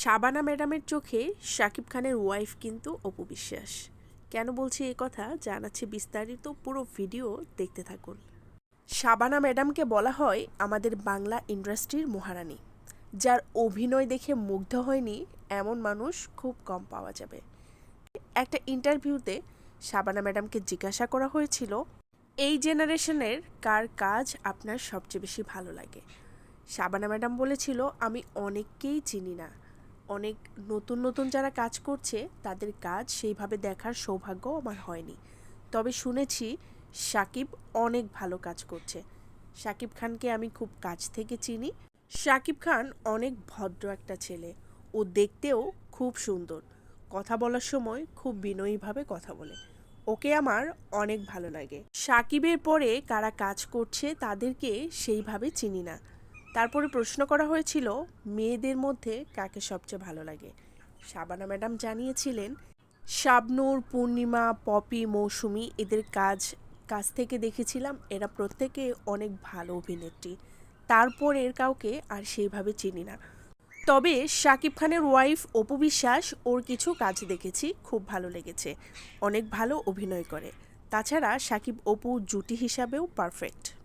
শাবানা ম্যাডামের চোখে শাকিব খানের ওয়াইফ কিন্তু অপু বিশ্বাস কেন বলছি এই কথা জানাচ্ছি বিস্তারিত পুরো ভিডিও দেখতে থাকুন। শাবানা ম্যাডামকে বলা হয় আমাদের বাংলা ইন্ডাস্ট্রির মহারানী। যার অভিনয় দেখে মুগ্ধ হয়নি এমন মানুষ খুব কম পাওয়া যাবে। একটা ইন্টারভিউতে শাবানা ম্যাডামকে জিজ্ঞাসা করা হয়েছিল, এই জেনারেশনের কার কাজ আপনার সবচেয়ে বেশি ভালো লাগে? শাবানা ম্যাডাম বলেছিল, আমি অনেককেই চিনি না। অনেক নতুন নতুন যারা কাজ করছে, তাদের কাজ সেইভাবে দেখার সৌভাগ্য আমার হয়নি। তবে শুনেছি সাকিব অনেক ভালো কাজ করছে। সাকিব খানকে আমি খুব কাছ থেকে চিনি। সাকিব খান অনেক ভদ্র একটা ছেলে। ও দেখতেও খুব সুন্দর। কথা বলার সময় খুব বিনয়ীভাবে কথা বলে। ওকে আমার অনেক ভালো লাগে। সাকিবের পরে কারা কাজ করছে তাদেরকে সেইভাবে চিনি না। তারপরে প্রশ্ন করা হয়েছিল, মেয়েদের মধ্যে কাকে সবচেয়ে ভালো লাগে? শাবানা ম্যাডাম জানিয়েছিলেন, শাবনূর, পূর্ণিমা, পপি, মৌসুমি, এদের কাজ, কাছ থেকে দেখেছিলাম, এরা প্রত্যেকে অনেক ভালো অভিনেত্রী। তারপর এর কাউকে আর সেইভাবে চিনি না। তবে শাকিব খানের ওয়াইফ অপু বিশ্বাস, ওর কিছু কাজ দেখেছি, খুব ভালো লেগেছে। অনেক ভালো অভিনয় করে। তাছাড়া শাকিব অপু জুটি হিসাবেও পারফেক্ট।